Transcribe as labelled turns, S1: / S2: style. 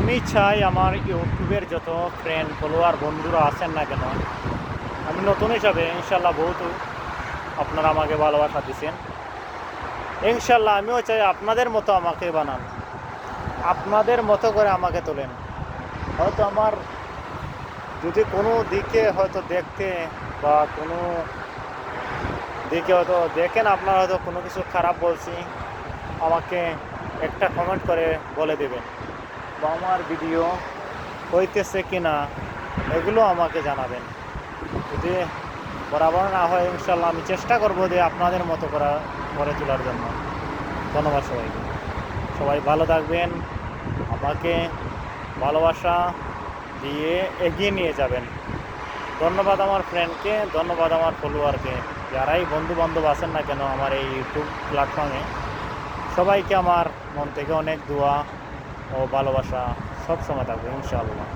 S1: আমি চাই আমার ইউটিউবের যত ফ্রেন্ড ফলোয়ার বন্ধুরা আছেন না কেন, আমি নতুন হিসাবে ইনশাল্লাহ বহুত আপনারা আমাকে ভালোবাসা দিচ্ছেন ইনশাল্লাহ আমিও চাই আপনাদের মতো আমাকে বানান, আপনাদের মতো করে আমাকে তোলেন। হয়তো আমার যদি কোনো দিকে হয়তো দেখতে বা কোনো দিকে হয়তো দেখেন, আপনারা হয়তো কোনো কিছু খারাপ বলছি, আমাকে একটা কমেন্ট করে বলে দেবেন। বা আমার ভিডিও হইতেছে কি না এগুলো আমাকে জানাবেন। যদি বরাবর না হয় ইনশাল্লাহ আমি চেষ্টা করব যে আপনাদের মতো করা করে তোলার জন্য। ধন্যবাদ সবাইকে। সবাই ভালো থাকবেন, আমাকে ভালোবাসা দিয়ে এগিয়ে নিয়ে যাবেন। ধন্যবাদ আমার ফ্রেন্ডকে ধন্যবাদ আমার ফলোয়ারকে যারাই বন্ধু বান্ধব আছেন না কেন আমার এই ইউটিউব প্ল্যাটফর্মে সবাইকে আমার মন থেকে অনেক দোয়া ও ভালোবাসা সবসময় থাকবে ইনশাআল্লাহ।